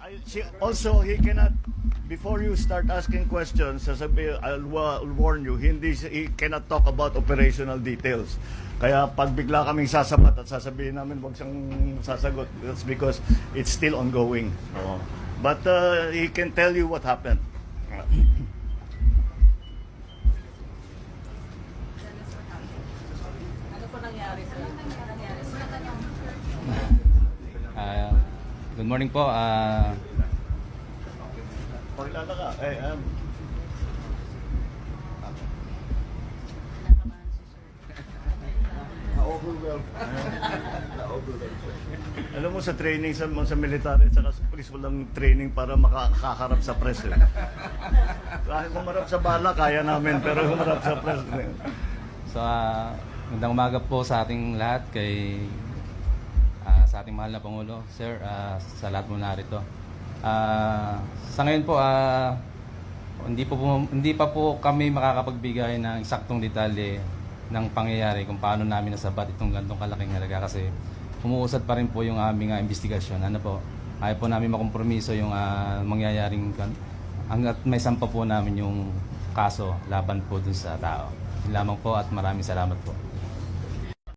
I, she, also, he cannot, before you start asking questions, sasabi, I'll, wa- I'll warn you, hindi, he cannot talk about operational details. Kaya pag bigla kaming sasabat at sasabihin namin wag siyang sasagot, that's because it's still ongoing. Oo. But uh, he can tell you what happened. Ano po nangyari po? Good morning po. Ah, Pakilala ka. Eh, um. Na-overwhelm. Alam mo sa training sa sa military at sa police walang training para makakaharap sa press. Eh. Kahit humarap sa bala, kaya namin. Pero humarap sa press. eh. so, ah, magandang umaga po sa ating lahat kay ah, sa ating mahal na Pangulo. Sir, ah, sa lahat mo narito. Ah, sa ngayon po, ah, hindi, po, po- hindi pa po kami makakapagbigay ng eksaktong detalye ng pangyayari kung paano namin nasabat itong gantong kalaking halaga kasi umuusad pa rin po yung aming ah, investigasyon. Ano po, ayaw po namin makompromiso yung ah, mangyayaring hanggat may sampa po namin yung kaso laban po dun sa tao. Yun lamang po at maraming salamat po.